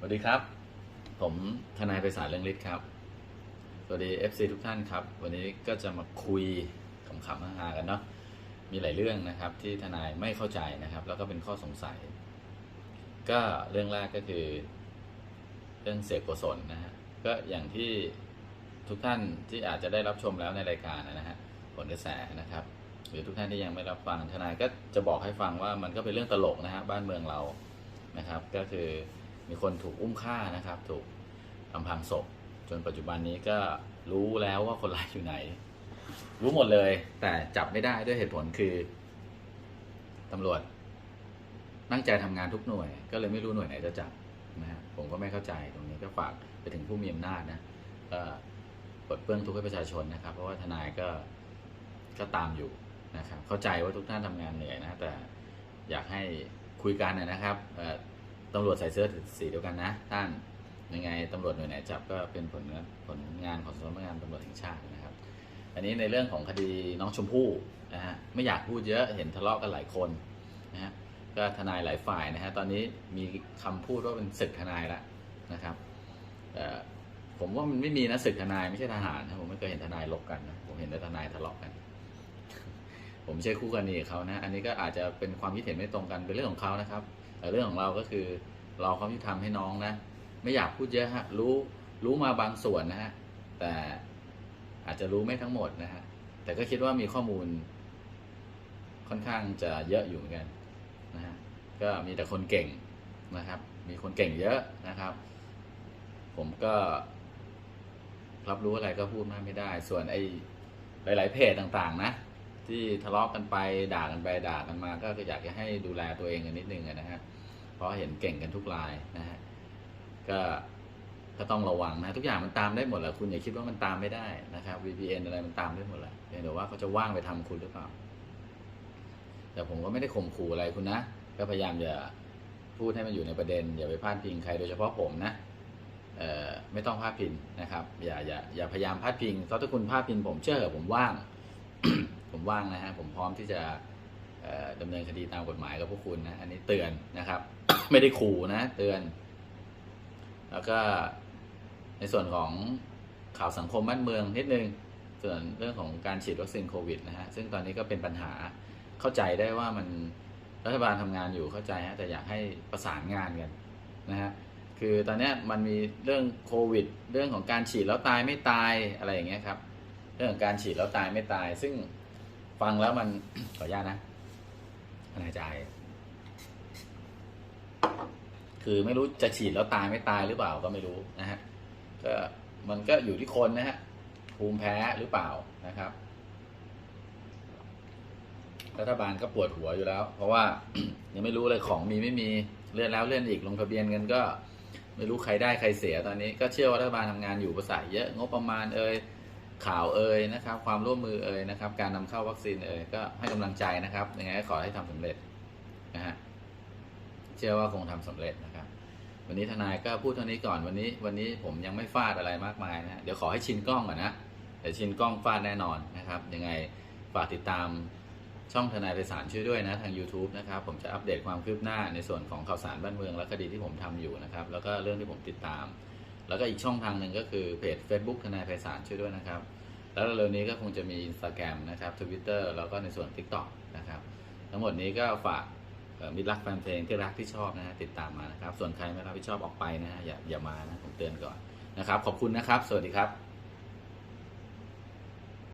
สวัสดีครับ ผมทนายไพศาลเรื่องฤทธิ์ครับ สวัสดี FC ทุกท่านครับ วันนี้ก็จะมาคุยขำๆฮาๆกันเนาะมีหลายเรื่องนะครับ ที่ทนายไม่เข้าใจนะครับ แล้วก็เป็นข้อสงสัย ก็เรื่องแรกก็คือ เรื่องเสกกุศลนะฮะก็อย่างที่ทุกท่านที่อาจจะได้รับชมแล้วในรายการนะฮะผลกระแสนะครับ หรือทุกท่านที่ยังไม่รับฟังทนายก็จะบอกให้ฟังว่ามันก็เป็นเรื่องตลกนะฮะบ้านเมืองเรานะครับ ก็คือ มีคนถูกอุ้มฆ่านะครับ ถูกอำพรางศพ จนปัจจุบันนี้ก็รู้แล้วว่าคนร้ายอยู่ไหน รู้หมดเลย แต่จับไม่ได้ด้วยเหตุผลคือตำรวจตั้งใจทำงานทุกหน่วย ก็เลยไม่รู้หน่วยไหนจะจับนะฮะผมก็ไม่เข้าใจตรงนี้ก็ฝากไปถึงผู้มีอำนาจนะก็ปลดเปลื้องทุกข์ให้ประชาชนนะครับ เพราะว่าทนายก็ก็ตามอยู่นะครับ เข้าใจว่าทุกท่านทำงานเหนื่อยนะ แต่อยากให้คุยกันนะครับ ตำรวจใส่เสื้อสีเดียวกันนะท่านยังไงตำรวจหน่วยไหนจับก็เป็นผลผลงานของสำนักงานตำรวจแห่งชาตินะครับ อันนี้ในเรื่องของคดีน้องชมพู่นะฮะไม่อยากพูดเยอะเห็นทะเลาะกันหลายคนนะฮะก็ทนายหลายฝ่ายนะฮะตอนนี้มีคำพูดว่าเป็นศึกทนายแล้วนะครับผมว่ามันไม่มีนะศึกทนายไม่ใช่ทหารนะผมไม่เคยเห็นทนายลบกันนะผมเห็นแต่ทนายทะเลาะกัน ผมไม่ใช่คู่กรณีเขานะ อันนี้ก็อาจจะเป็นความคิดเห็นไม่ตรงกันเป็นเรื่องของเขานะครับ แต่เรื่องของเราก็คือเราความยุติธรรมให้น้องนะ ไม่อยากพูดเยอะฮะรู้รู้มาบางส่วนนะฮะแต่อาจจะรู้ไม่ทั้งหมดนะฮะแต่ก็คิดว่ามีข้อมูล ค่อนข้างจะเยอะอยู่เหมือนกันนะฮะก็มีแต่คนเก่งนะครับ มีคนเก่งเยอะนะครับ ผมก็รับรู้อะไรก็พูดมากไม่ได้ ส่วนไอ้หลาย ๆ เพจต่าง ๆ นะ ที่ทะเลาะกันไปด่ากันไปด่ากันมาก็อยากจะให้ดูแลตัวเองกันนิดนึงอะนะฮะเพราะเห็นเก่งกันทุกรายนะฮะก็ก็ต้องระวังนะทุกอย่างมันตามได้หมดแหละคุณอย่าคิดว่ามันตามไม่ได้นะครับ VPN อะไรมันตามได้หมดแหละเพียงแต่ว่าเขาจะว่างไปทำคุณหรือเปล่า แต่ผมก็ไม่ได้ข่มขู่อะไรคุณนะก็พยายามอย่าพูดให้มันอยู่ในประเด็น อย่าไปพาดพิงใครโดยเฉพาะผมนะเอ่อไม่ต้องพาดพิงนะครับ อย่าอย่าอย่าพยายามพาดพิงเพราะถ้าคุณพาดพิงผมเชื่อผมว่าง ผมว่างนะฮะผมพร้อมที่จะเอ่อดำเนินคดีตามกฎหมายกับพวกคุณนะอันนี้เตือนนะครับ ไม่ได้ขู่นะ เตือน แล้วก็ในส่วนของข่าวสังคมบ้านเมืองนิดนึงส่วนเรื่องของการฉีดวัคซีนโควิดนะฮะซึ่งตอนนี้ก็เป็นปัญหาเข้าใจได้ว่ามันรัฐบาลทำงานอยู่เข้าใจฮะแต่อยากให้ประสานงานกันนะฮะคือตอนนี้มันมีเรื่องโควิด เรื่องของการฉีดแล้วตายไม่ตายอะไรอย่างเงี้ยครับ เรื่องของการฉีดแล้วตายไม่ตาย ซึ่ง ฟังแล้วมัน ขออนุญาตนะทนายใจ คือไม่รู้จะฉีดแล้วตายไม่ตายหรือเปล่าก็ไม่รู้นะฮะก็มันก็อยู่ที่คนนะฮะภูมิแพ้หรือเปล่านะครับรัฐบาลก็ปวดหัวอยู่แล้ว เพราะว่ายังไม่รู้เลยของมีไม่มีเลื่อนแล้วเลื่อนอีกลงทะเบียนกันก็ ไม่รู้ใครได้ใครเสียตอนนี้ ก็เชื่อว่ารัฐบาลทำงานอยู่ประสาเยอะงบประมาณเอ่ย ข่าวเอ่ยนะครับ ความร่วมมือเอ่ยนะครับ การนำเข้าวัคซีนเอ่ยก็ให้กำลังใจนะครับยังไงก็ขอให้ทำสำเร็จนะฮะเชื่อว่าคงทำสำเร็จนะครับ วันนี้ทนายก็พูดเท่านี้ก่อนวันนี้ วันนี้ผมยังไม่ฟาดอะไรมากมายนะเดี๋ยวขอให้ชินกล้องก่อนนะเดี๋ยวชินกล้องฟาดแน่นอนนะครับยังไงฝากติดตามช่องทนายไพศาลช่วยด้วยนะทาง YouTube นะครับผมจะอัปเดตความคืบหน้าในส่วนของข่าวสารบ้านเมืองและคดีที่ผมทำอยู่นะครับ แล้วก็เรื่องที่ผมติดตาม แล้วก็อีกช่องทางหนึ่งก็คือเพจ Facebook ทนายไพศาลช่วยด้วยนะครับ แล้วเร็วๆนี้ก็คงจะมี Instagram นะครับ Twitter แล้วก็ในส่วน TikTok นะครับ ทั้งหมดนี้ก็ฝากมิตรรักแฟนเพลงที่รักที่ชอบนะฮะติดตามมานะครับ ส่วนใครไม่รับผิดชอบออกไปนะฮะอย่าอย่ามานะผมเตือนก่อนนะครับ ขอบคุณนะครับ สวัสดีครับ